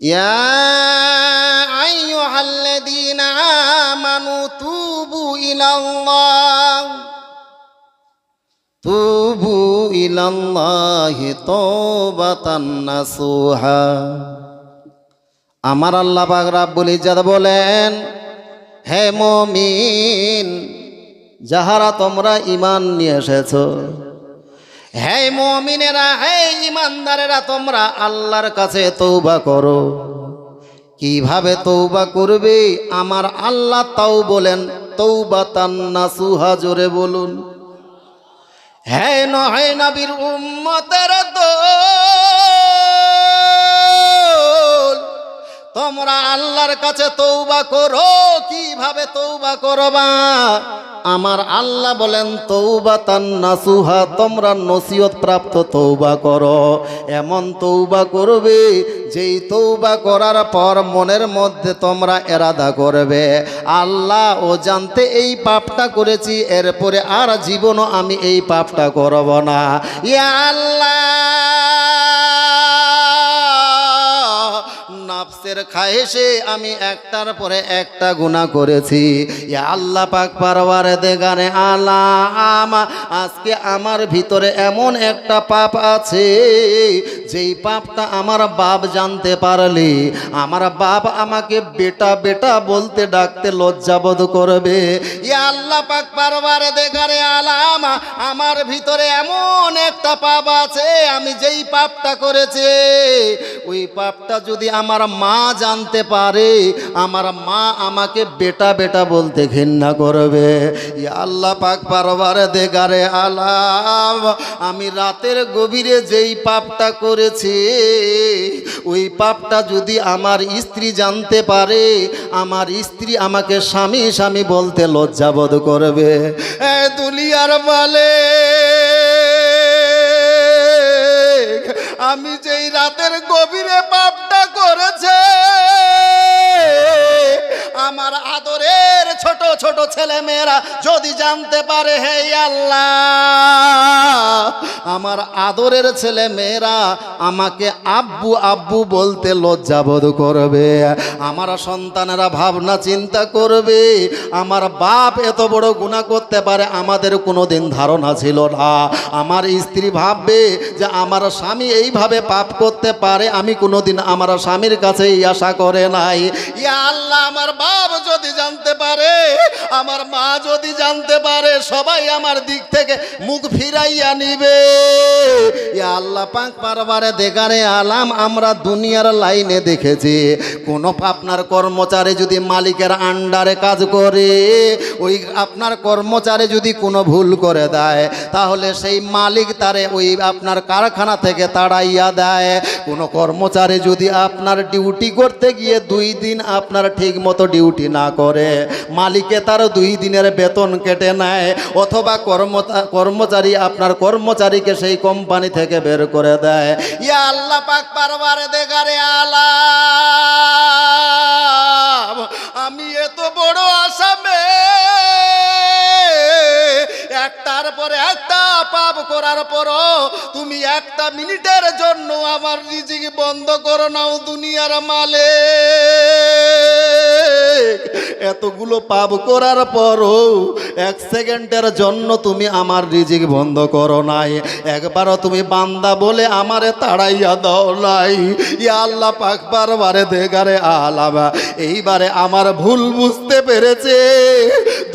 يا أيها الذين آمنوا توبوا إلى الله توبوا إلى الله توبة نصوحا আমার আল্লাহ পাক রাব্বুল ইজ্জাত বলেন হে মুমিন যাহারা তোমরা ঈমান নিয়ে এসেছো হে মমিনেরা হ্যাঁ ইমানদারেরা তোমরা আল্লাহর কাছে তৌবা করো। কীভাবে তৌবা করবে? আমার আল্লাহ তাও বলেন তৌবা তান্না সুহা জোরে বলুন। হ্যাঁ নহে নবীর উম্মতের দোল তোমরা আল্লাহর কাছে তৌবা করো, কীভাবে তৌবা করবা? আমার আল্লাহ বলেন তৌবা তান নাসুহা তোমরা নসিহত প্রাপ্ত তৌবা করো। এমন তৌবা করবে, যেই তৌবা করার পর মনের মধ্যে তোমরা এরাদা করবে। আল্লাহ, ও জানতে এই পাপটা করেছি, এরপরে আর জীবনও আমি এই পাপটা করব না। ইয়া আল্লাহ! নাফসের খায়েশে আমি একটার পরে একটা গুণা করেছি। ইয়া আল্লাহ পাক পারওয়ারে দেগানে আলাম, আজকে আমার ভিতরে এমন একটা পাপ আছে, যেই পাপটা আমার বাপ জানতে পারলে, আমার বাপ আমাকে বেটা বেটা বলতে ডাকতে লজ্জাবোধ করবে। ইয়া আল্লাহ পাক পারওয়ারে দেগারে আলাম, আমার ভিতরে এমন একটা পাপ আছে, আমি যেই পাপটা করেছে, ওই পাপটা যদি আমার মা জানতে পারে, আমার মা আমাকে বেটা বেটা বলতে ঘৃণা করবে। আল্লাহ পাক পারবার দেগারে আলাম, আমি রাতের গভীরে যেই পাপটা করেছি, ওই পাপটা যদি আমার স্ত্রী জানতে পারে, আমার স্ত্রী আমাকে স্বামী স্বামী বলতে লজ্জাবোধ করবে। দুলিয়ার বলে আমি যেই রাতের গভীরে পাপটা করেছে। আমার আদরের ছোট ছোট ছেলে মেয়েরা যদি জানতে পারে, হে আল্লাহ, আমার আদরের ছেলে মেয়েরা আমাকে আব্বু আব্বু বলতে লজ্জাবোধ করবে, আমার সন্তানেরা ভাবনা চিন্তা করবে, আমার বাপ এত বড় গুণা করতে পারে, আমাদের কোনো দিন ধারণা ছিল না। আমার স্ত্রী ভাববে যে আমার স্বামী এইভাবে পাপ করতে পারে, আমি কোনোদিন আমার স্বামীর কাছে এই আশা করে নাই। ইয়া আল্লাহ, আমার বাপ যদি জানতে পারে আমার মা যদি জানতে পারে, সবাই আমার দিক থেকে মুখ ফিরাইয়া নিবে। আল্লাহ পাক পারবারে দেখারে আলাম, আমরা দুনিয়ার লাইনে দেখেছি। কোন আপনার কর্মচারী যদি মালিকের আন্ডারে কাজ করে, ওই আপনার কর্মচারী যদি কোনো ভুল করে দেয়, তাহলে সেই মালিক তারে ওই আপনার কারখানা থেকে তাড়াইয়া দেয়। কোনো কর্মচারী যদি আপনার ডিউটি করতে গিয়ে দুই দিন আপনার ঠিক মতো ডিউটি না করে মালিকে তার দুই দিনের বেতন কেটে নেয়, অথবা কর্মচারী আপনার কর্মচারীকে সেই কোম্পানি থেকে বের করে দেয়। ইয়া আল্লাহ পাক পারবারে দেখারে আলা আমি এত বড় আসামে, একটার পরে একটা পাপ করার পরও তুমি একটা মিনিটের জন্য আমার রিজিক বন্ধ করো নাও দুনিয়ার মালে এতগুলো পাপ করার পরও এক সেকেন্ডের জন্য তুমি আমার রিজিক বন্ধ করো নাই। একবারও তুমি বান্দা বলে আমারে তাড়াইয়া দাও নাই। ইয়া আল্লাহ পাক বারবারে দেগারে আলাবা এইবারে আমার ভুল বুঝতে পেরেছে।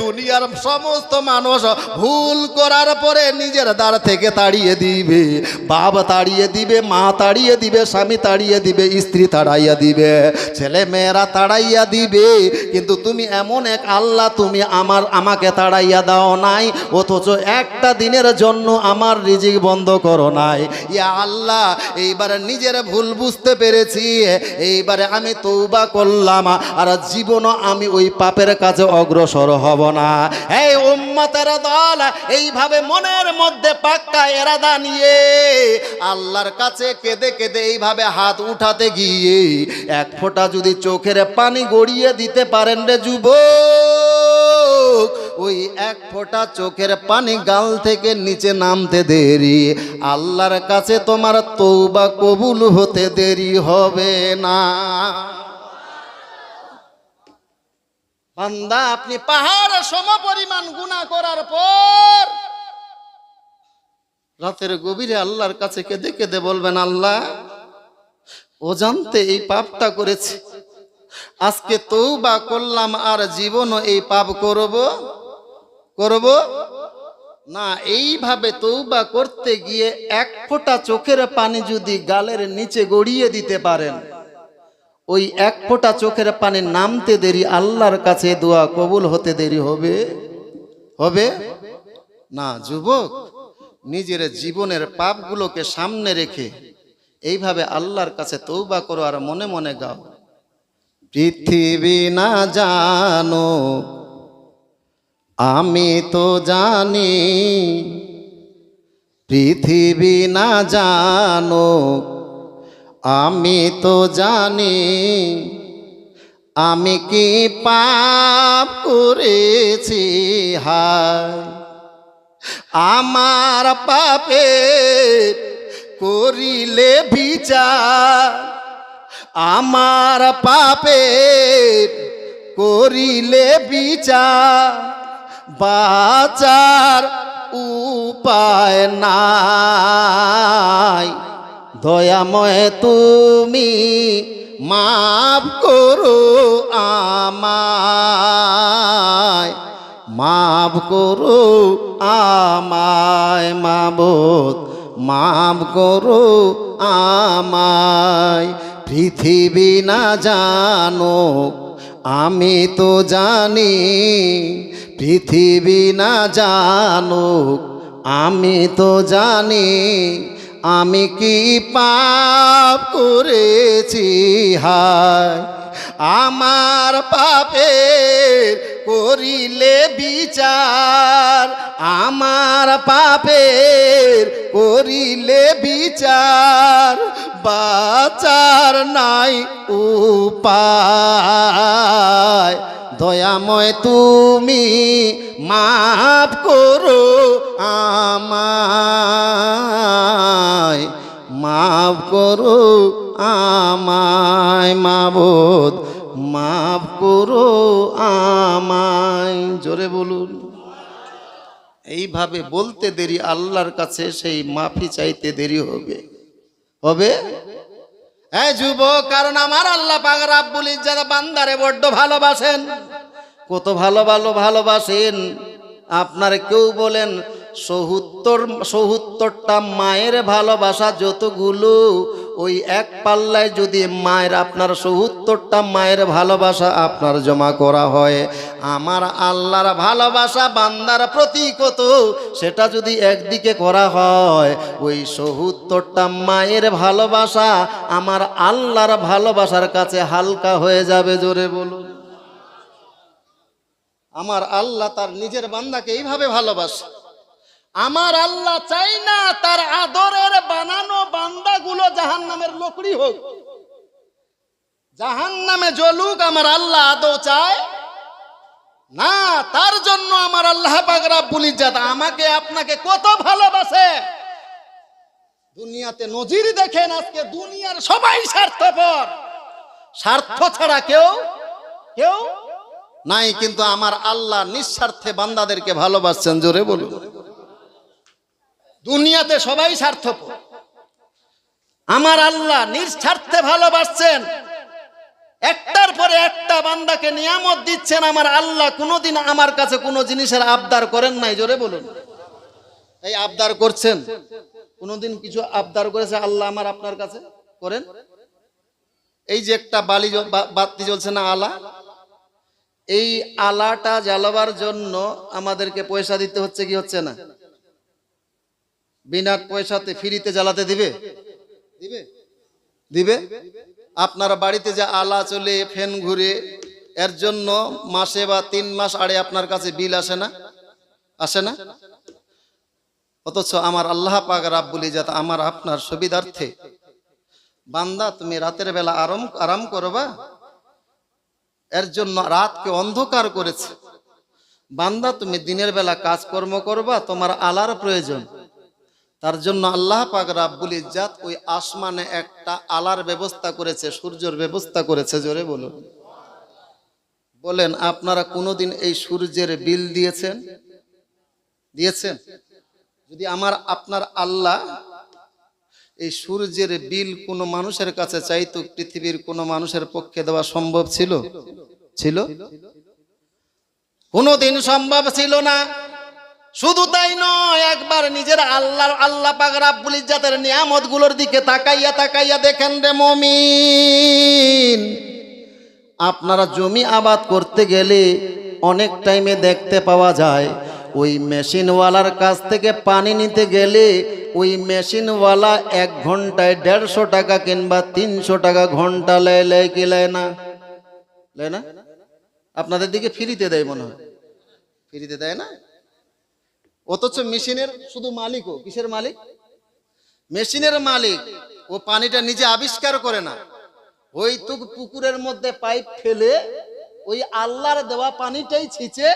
দুনিয়ার সমস্ত মানুষ ভুল করার পরে নিজের দ্বার থেকে তাড়িয়ে দিবে। বাপ তাড়িয়ে দিবে, মা তাড়িয়ে দিবে, স্বামী তাড়িয়ে দিবে, স্ত্রী তাড়াইয়া দিবে, ছেলে মেয়েরা তাড়াইয়া দিবে। কিন্তু তুমি এমন এক আল্লাহ, তুমি আমার, আমাকে তাড়াইয়া দাও নাই, অথচ একটা দিনের জন্য আমার রিজিক বন্ধ করো নাই। ইয়া আল্লাহ, এইবারে নিজের ভুল বুঝতে পেরেছি, এইবারে আমি তৌবা করলাম, আর জীবনও আমি ওই পাপের কাছে অগ্রসর হব না। এই উম্মতের দল এইভাবে মনের মধ্যে পাক্কা এরাদা নিয়ে আল্লাহর কাছে কেঁদে কেঁদে এইভাবে হাত উঠাতে গিয়ে এক ফোঁটা যদি চোখের পানি গড়িয়ে দিতে পারেন রে যুবক, ওই এক ফোঁটা চোখের পানি গাল থেকে নিচে নামতে দেরি। আল্লাহর কাছে তোমার তৌবা কবুল হতে দেরি হবে না। বান্দা, আপনি পাহাড় সম পরিমাণ গুণা করার পর রাতের গভীরে আল্লাহর কাছে কেঁদে কেঁদে বলবেন, আল্লাহ, ও জানতে এই পাপটা করেছে। আজকে তৌবা করলাম আর জীবনও এই পাপ করব করব না। এইভাবে তৌবা করতে গিয়ে এক ফোঁটা চোখের পানি যদি গালের নিচে গড়িয়ে দিতে পারেন ওই এক ফোঁটা চোখের পানি নামতে দেরি, আল্লাহর কাছে দোয়া কবুল হতে দেরি হবে? হবে? না, যুবক, নিজের জীবনের পাপগুলোকে সামনে রেখে এইভাবে আল্লাহর কাছে তৌবা করো আর মনে মনে গাও। পৃথিবী না জানো, আমি তো জানি, পৃথিবী না জানো আমি তো জানি, আমি কি পাপ করেছি? আমার পাপে করিলে বিচার। আমার পাপে করিলে বিচার। বাচার উপায় নাই। দয়াময় তুমি মাফ করো আমায়। মাফ করো আমায় মাবত মাফ করো আমায়। পৃথিবী না জানো আমি তো জানি। পৃথিবী না জানো আমি তো জানি। আমি কি পাপ করেছি? হায়, আমার পাপের করিলে বিচার। আমার পাপের করিলে বিচার, বাচার নাই উপায়। দয়াময় তুমি মাফ করো আমায়, মাফ করো আমায়, মাবদ, মাফ করো আমায়। জোরে বলুন। এইভাবে বলতে দেরি, আল্লাহর কাছে সেই মাফি চাইতে দেরি হবে। হবে? হ্যাঁ যুবক, কারণ আমার আল্লাহ পাক রাব্বুল ইজ্জাত বান্দারে বড্ড ভালোবাসেন। কত ভালো ভালো ভালোবাসেন। আপনার কেউ বলেন সত্তর সত্তরটা মায়ের ভালোবাসা যতগুলো, ওই এক পাল্লায় যদি মায়ের আপনার সত্তরটা মায়ের ভালোবাসা আপনার জমা করা হয়, আমার আল্লাহর ভালোবাসা বান্দার প্রতি কত? সেটা যদি একদিকে করা হয়, ওই সত্তরটা মায়ের ভালোবাসা আমার আল্লাহর ভালোবাসার কাছে হালকা হয়ে যাবে, জোরে বলুন। আমার আল্লাহ তার নিজের বান্দাকে এইভাবে ভালোবাসে। আমার আল্লাহ চাই না তার আদরের বানানো বান্দাগুলো জাহান নামের লোকড়ি হোক। জাহান নামে জ্বলুক আমার আল্লাহ আদৌ চায়। না, তার জন্য আমার আল্লাহ পাগরা বুলিজাত আমাকে, আপনাকে কত ভালোবাসে। দুনিয়াতে নজির দেখেন আজকে দুনিয়ার সবাই স্বার্থপর। স্বার্থ ছাড়া কেউ কেউ নাই, কিন্তু আমার আল্লাহ নিঃস্বার্থে বান্দাদেরকে ভালোবাসছেন, জোরে বলুন। দুনিয়াতে সবাই স্বার্থপর। আমার আল্লাহ নিঃস্বার্থে ভালোবাসছেন। একটার পরে একটা বান্দাকে নিয়ামত দিচ্ছেন। আমার আল্লাহ কোনোদিন আমার কাছে কোনো জিনিসের আবদার করেন নাই। জোরে বলুন। এই আবদার করছেন? কোনোদিন কিছু আবদার করেছে আল্লাহ আমার আপনার কাছে? করেন? এই যে একটা বালি বাতি জ্বলছে না আলা? এই আলাটা জ্বালাবার জন্য আমাদেরকে পয়সা দিতে হচ্ছে কি হচ্ছে না? বিনা পয়সাতে ফ্রিতে জ্বালাতে দিবে? দিবে? দিবে? আপনার বাড়িতে যে আলা চলে, ফ্যান ঘুরে, এর জন্য মাসে বা তিন মাস আড়ে আপনার কাছে বিল আসে না? আসে না? অথচ আমার আল্লাহ পাক রাব্বুল ইজাত আমার আপনার সুবিধার্থে। বান্দা, তুমি রাতের বেলা আরাম আরাম করবা? এর জন্য রাতকে অন্ধকার করেছে। বান্দা, তুমি দিনের বেলা কাজকর্ম করবা, তোমার আলার প্রয়োজন। তার জন্য আল্লাহ পাক রাব্বুল ইজ্জাত ওই আসমানে একটা আলার ব্যবস্থা করেছে, সূর্যের ব্যবস্থা করেছে, জোরে বলুন। বলেন, আপনারা কোনোদিন এই সূর্যের বিল দিয়েছেন? দিয়েছেন? যদি আমার, আপনার আল্লাহ এই সূর্যের বিল কোনো মানুষের কাছে চাইতো, পৃথিবীর কোনো মানুষের পক্ষে দেওয়া সম্ভব ছিল? ছিল? কোনোদিন সম্ভব ছিল না। শুধু তাই নয়, একবার নিজের আল্লাহর, আল্লাহ পাক রাব্বুল ইজ্জাতের নিয়ামতগুলোর দিকে তাকাইয়া তাকাইয়া দেখেন রে মমিন। আপনারা জমি আবাদ করতে গেলে অনেক টাইমে দেখতে পাওয়া যায়, ওই মেশিনওয়ালার কাছ থেকে পানি নিতে গেলে ওই মেশিনওয়ালা এক ঘন্টায় দেড়শো টাকা কিংবা তিনশো টাকা ঘণ্টা লেয় লেয় কি লেয় না? লেয় না? আপনাদের দিকে ফ্রিতে দেয় মনে হয়। ফ্রিতে দেয় না? অথচ মেশিনের শুধু মালিকও কিসের মালিক? মেশিনের মালিক, ও পানিটা নিজে আবিষ্কার করে না। ওই তো পুকুরের মধ্যে পাইপ ফেলে ওই আল্লাহর দেওয়া পানিটাই ছিঁচে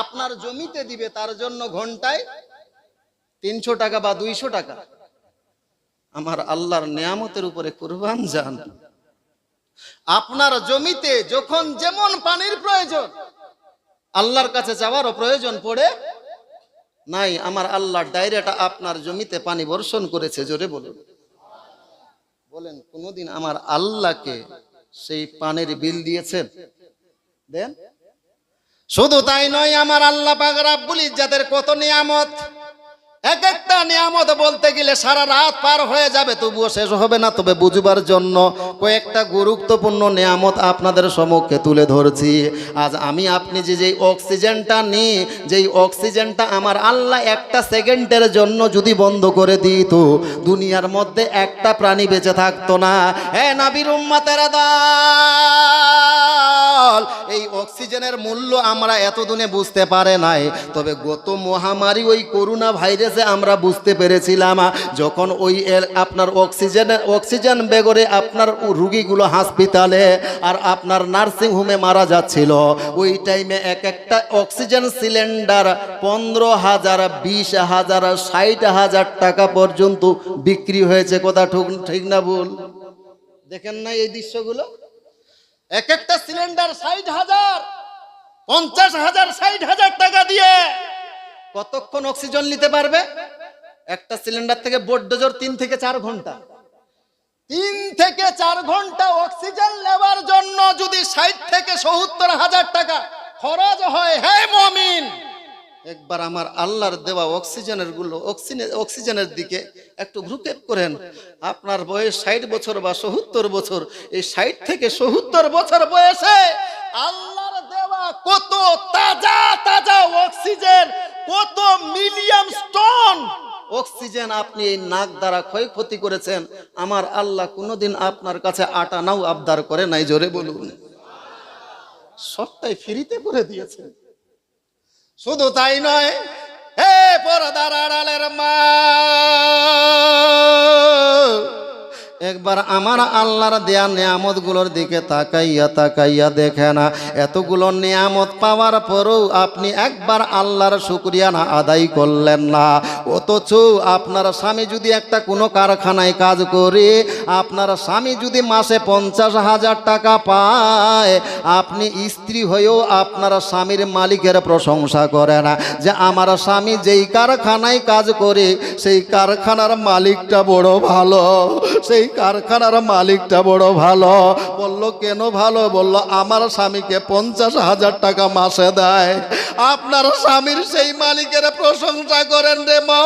আপনার জমিতে দিবে, তার জন্য ঘন্টায় তিনশো টাকা বা দুইশো টাকা। আমার আল্লাহর নিয়ামতের উপরে কুরবান যান। আপনার জমিতে যখন যেমন পানির প্রয়োজন, আল্লাহর কাছে যাওয়ারও প্রয়োজন পড়ে নাই, আমার আল্লাহ ডাইরেক্ট আপনার জমিতে পানি বর্ষণ করেছে, জোরে বলে বলেন, কোনোদিন আমার আল্লাহকে সেই পানির বিল দিয়েছেন? দেন? শুধু তাই নয়, আমার আল্লাহ পাক বলি যাদের কত নিয়ামত এক একটা নিয়ামত বলতে গেলে সারা রাত পার হয়ে যাবে, তবুও শেষ হবে না। তবে বুঝবার জন্য কয়েকটা গুরুত্বপূর্ণ নিয়ামত আপনাদের সম্মুখে তুলে ধরছি। আজ আমি আপনি যে যেই অক্সিজেনটা নিই, যেই অক্সিজেনটা আমার আল্লাহ একটা সেকেন্ডের জন্য যদি বন্ধ করে দিত, দুনিয়ার মধ্যে একটা প্রাণী বেঁচে থাকতো না। হ্যাঁ নাবির উম্মাতের দল, এই অক্সিজেনের মূল্য আমরা এতদিনে বুঝতে পারে নাই। তবে গত মহামারী ওই করোনা ভাইরাসে আমরা বুঝতে পেরেছিলাম, যখন ওই আপনার অক্সিজেন অক্সিজেন বেগরে আপনার রুগীগুলো হাসপাতালে আর আপনার নার্সিং হোমে মারা যাচ্ছিল, ওই টাইমে এক একটা অক্সিজেন সিলিন্ডার পনেরো হাজার, বিশ হাজার, ষাট হাজার টাকা পর্যন্ত বিক্রি হয়েছে। কথা ঠিক- ঠিক না ভুল? দেখেন না এই দৃশ্যগুলো? এক একটা সিলিন্ডার ষাট হাজার, পঞ্চাশ হাজার, ষাট হাজার টাকা দিয়ে কতক্ষণ অক্সিজেন নিতে পারবে? একটা সিলিন্ডার থেকে বোর্ডোজোর তিন থেকে চার ঘণ্টা। তিন থেকে চার ঘণ্টা অক্সিজেন নেবার জন্য যদি ষাট থেকে সত্তর হাজার টাকা খরচ হয় হ্যাঁ মমিন! একবার আমার আল্লাহর দেওয়া অক্সিজেনেরগুলো অক্সিজেন অক্সিজেনের দিকে একটু ভ্রুক্ষেপ করেন। আপনার বয়স ষাট বছর বা সত্তর বছর, এই ষাট থেকে সত্তর বছর বয়সে আল্লাহর দেওয়া কত তাজা তাজা অক্সিজেন, কত মিলিয়ন স্টোন। অক্সিজেন আপনি এই নাক দ্বারা ক্ষয়ক্ষতি করেছেন। আমার আল্লাহ কোনোদিন আপনার কাছে আটা নাও আবদার করে নাই, জোরে বলুন। সবটাই ফ্রিতে করে দিয়েছেন। শুধু তাই নয়, হে পরদার আড়ালের মা একবার আমার আল্লাহর দেয়া নিয়ামতগুলোর দিকে তাকাইয়া তাকাইয়া দেখে না। এতগুলো নিয়ামত পাওয়ার পরেও আপনি একবার আল্লাহর শুক্রিয়া না আদায় করলেন না। অথচ আপনার স্বামী যদি একটা কোনো কারখানায় কাজ করে, আপনার স্বামী যদি মাসে পঞ্চাশ হাজার টাকা পায়, আপনি স্ত্রী হয়েও আপনার স্বামীর মালিকের প্রশংসা করে না যে আমার স্বামী যেই কারখানায় কাজ করে, সেই কারখানার মালিকটা বড় ভালো, সেই কারখানার মালিকটা বড় ভালো। বলল, কেন ভালো? বলল, আমার স্বামীকে পঞ্চাশ হাজার টাকা মাসে দেয়। আপনার স্বামীর সেই মালিকের প্রশংসা করেন রে মো,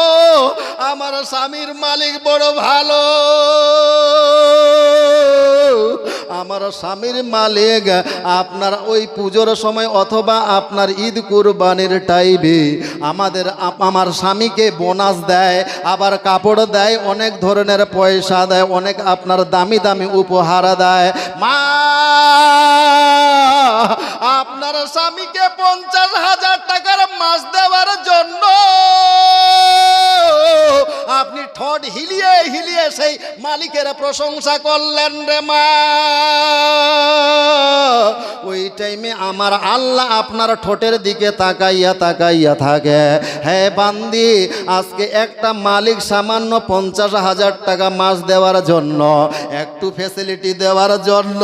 আমার স্বামীর মালিক বড় ভালো। আমার স্বামীর মালিক, আপনার ওই পুজোর সময় অথবা আপনার ঈদ কুরবানির টাইমে আমাদের আমার স্বামীকে বোনাস দেয়, আবার কাপড় দেয়, অনেক ধরনের পয়সা দেয়, অনেক আপনার দামি দামি উপহার দেয়। মা আপনার স্বামীকে পঞ্চাশ হাজার টাকার মাছ দেওয়ার জন্য। আপনি ঠোঁট হিলিয়ে হিলিয়ে সেই মালিকের প্রশংসা করলেন রে মা। ওই টাইমে আমার আল্লাহ আপনার ঠোঁটের দিকে তাকাইয়া তাকাইয়া থাকে। হ্যাঁ বান্দি, আজকে একটা মালিক সামান্য পঞ্চাশ হাজার টাকা মাস দেওয়ার জন্য, একটু ফেসিলিটি দেওয়ার জন্য,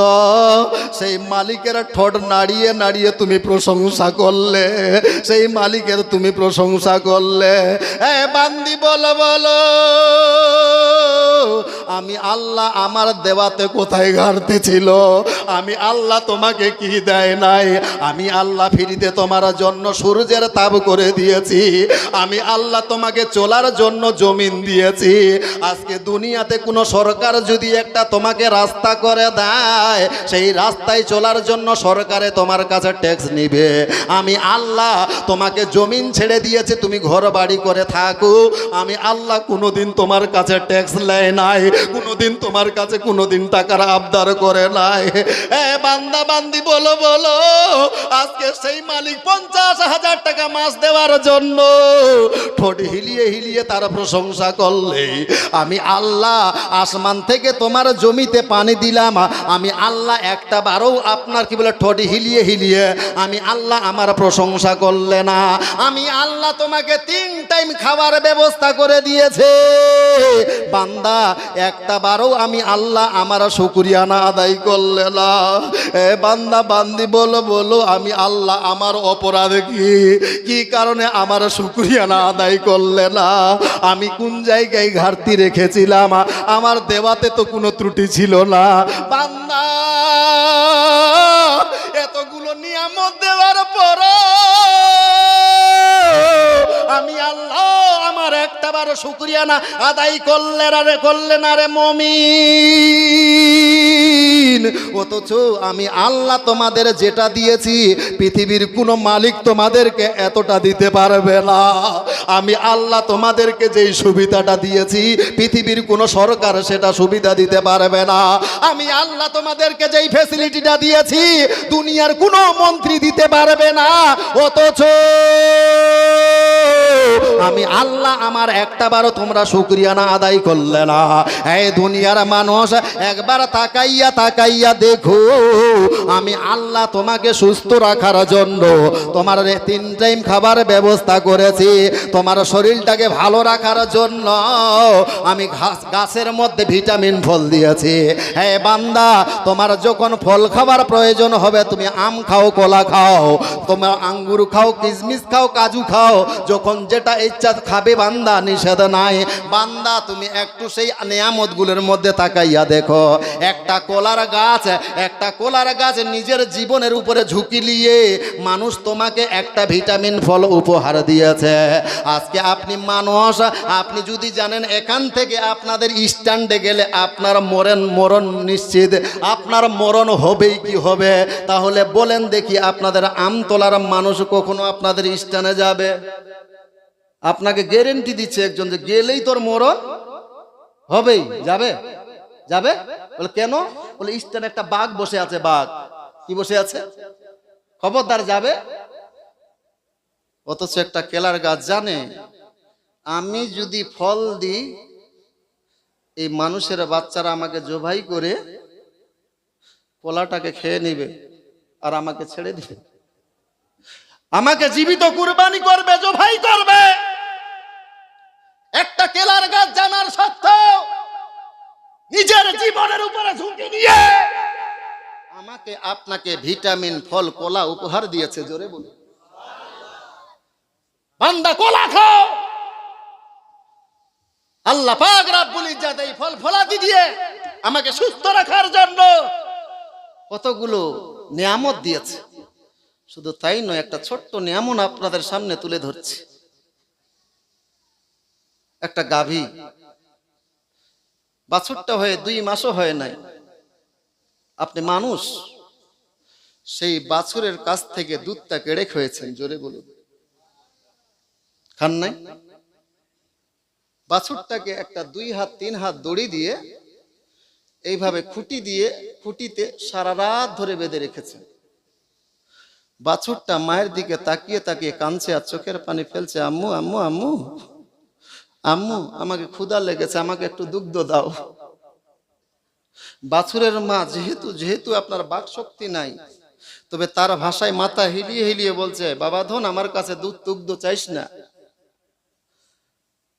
সেই মালিকের ঠোঁট নাড়িয়ে নাড়িয়ে তুমি প্রশংসা করলে, সেই মালিকের তুমি প্রশংসা করলে। হ্যাঁ বান্দি, বলো বলো। আমি আল্লাহ আমার দেওয়াতে কোথায় ঘাটতি ছিল? আমি আল্লাহ তোমাকে কি দেয় নাই? আমি আল্লাহ ফিরিতে তোমার জন্য সূর্যের তাপ করে দিয়েছি। আমি আল্লাহ তোমাকে চলার জন্য জমিন দিয়েছি। আজকে দুনিয়াতে কোনো সরকার যদি একটা তোমাকে রাস্তা করে দেয়, সেই রাস্তায় চলার জন্য সরকারে তোমার কাছে ট্যাক্স নিবে। আমি আল্লাহ তোমাকে জমিন ছেড়ে দিয়েছে, তুমি ঘর বাড়ি করে থাকো। আমি আল্লাহ কোনোদিন তোমার কাছে ট্যাক্স নেয় নাই, কোনোদিন তোমার কাছে কোনোদিন টাকার আবদার করে নাই। এ বান্দা, বান্দি, বলো বলো, আজকে সেই মালিক পঞ্চাশ হাজার টাকা মাছ দেওয়ার জন্য ঠোঁট হিলিয়ে হিলিয়ে তার প্রশংসা করলে, আমি আল্লাহ আসমান থেকে তোমার জমিতে পানি দিলাম, আমি আল্লাহ একটা বারও আপনার কি বলে ঠোঁট হিলিয়ে হিলিয়ে, আমি আল্লাহ আমার প্রশংসা করলে না। আমি আল্লাহ তোমাকে তিন টাইম খাবার ব্যবস্থা করে দিয়েছে। বান্দা, একটা বারও আমি আল্লাহ আমার শুকুরিয়া না আদায় করলে না। এ বান্দা, বান্দি, বলো বলো, আমি আল্লাহ আমার অপরাধ কি? কি কারণে আমার শুকুরিয়া না আদায় করলে না? আমি কোন জায়গায় ঘাটতি রেখেছিলাম? আমার দেওয়াতে তো কোনো ত্রুটি ছিল না। বান্দা, এতগুলো নিয়ামত দেওয়ার পর আমি আল্লাহ আমার একটা বারো শুক্রিয়া না, আদায় করলে রে, করলে না রে মমিন। অথচ আমি আল্লাহ তোমাদের যেটা দিয়েছি, পৃথিবীর কোনো মালিক তোমাদেরকে এতটা দিতে পারবে না। আমি আল্লাহ তোমাদেরকে যেই সুবিধাটা দিয়েছি, পৃথিবীর কোনো সরকার সেটা সুবিধা দিতে পারবে না। আমি আল্লাহ তোমাদেরকে যেই ফেসিলিটিটা দিয়েছি, দুনিয়ার কোনো মন্ত্রী দিতে পারবে না। অথচ আমি আল্লাহ আমার একটা বারও তোমরা শুক্রিয়া না আদায় করলে না। এই দুনিয়ার মানুষ একবার তাকাইয়া তাকাইয়া দেখো, আমি আল্লাহ তোমাকে সুস্থ রাখার জন্য তোমার তিন টাইম খাবার ব্যবস্থা করেছি, তোমার শরীরটাকে ভালো রাখার জন্য আমি ঘাস, গাছের মধ্যে ভিটামিন ফল দিয়েছি। হ্যাঁ বান্দা, তোমার যখন ফল খাবার প্রয়োজন হবে, তুমি আম খাও, কলা খাও, তোমার আঙ্গুর খাও, কিশমিশ খাও, কাজু খাও, যখন যেটা ইচ্ছা খাবে বান্দা নিষেধ নাই। বান্দা, তুমি একটু সেই নিয়ামতগুলোর মধ্যে তাকাইয়া দেখো। একটা কলার গাছ, একটা কলার গাছ নিজের জীবনের উপরে ঝুঁকি নিয়ে মানুষ তোমাকে একটা ভিটামিন ফল উপহার দিয়েছে। আজকে আপনি মানুষ, আপনি যদি জানেন এখান থেকে আপনাদের স্ট্যান্ডে গেলে আপনার মরণ মরণ নিশ্চিত। আপনার মরণ হবেই কি হবে? তাহলে বলেন দেখি আপনাদের আমতলার মানুষ কখনো আপনাদের স্ট্যান্ডে যাবে? আপনাকে গ্যারেন্টি দিচ্ছে একজন যে গেলেই তোর মরণ হবেই। যাবে? যাবে? বলে, কেন? বলে স্ট্যান্ডে একটা বাঘ বসে আছে, বাঘ। কি বসে আছে? খবরদার যাবে? অথচ একটা কেলার গাছ জানে, আমি যদি ফল দিই, এই মানুষের বাচ্চারা আমাকে জবাই করে কলাটাকে খেয়ে নেবে আর আমাকে ছেড়ে দিবে। আমাকে জীবিত কুরবানি করবে, জবাই করবে। একটা কেলার গাছ জানার সত্ত্বেও নিজের জীবনের উপরে ঝুঁকি নিয়ে আমাকে আপনাকে ভিটামিন, ফল, কলা উপহার দিয়েছে, জোরে বলুন। বান্দা, কলা খাও। আল্লাহ পাক রাব্বুল ইজ্জাত এই ফল ফলাদি দিয়ে আমাকে সুস্থ রাখার জন্য কতগুলো নিয়ামত দিয়েছে। শুধু তাই নয়, একটা ছোট্ট নিয়ামন আপনাদের সামনে তুলে ধরছি। একটা গাভী। বাছুরটা হয়ে দুই মাসও হয় নাই। আপনি মানুষ, সেই বাছুরের কাছ থেকে দুধটা কেড়ে খেয়েছেন, জোরে বলুন। খান নাই? বাছুরটাকে একটা দুই হাত, তিন হাত দড়ি দিয়ে এইভাবে খুঁটি দিয়ে খুঁটিতে সারা রাত ধরে বেঁধে রেখেছেন। বাছুরটা মায়ের দিকে তাকিয়ে তাকিয়ে কাঁদছে আর চোখের পানি ফেলছে, আম্মু আম্মু আম্মু। আম্মু, আমাকে ক্ষুধা লেগেছে, আমাকে একটু দুগ্ধ দাও। বাছুরের মা, যেহেতু যেহেতু আপনার বাক শক্তি নাই, তবে তার ভাষায় মাথা হিলিয়ে হিলিয়ে বলছে, বাবা, ধন, আমার কাছে দুধ দুগ্ধ চাইস না।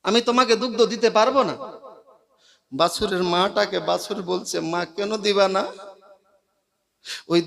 আমি তোমাকে দুগ্ধ দিতে পারব না? বাছুরের মাটাকে বাছুর বলছে, মা, কেন দিবা না? ওই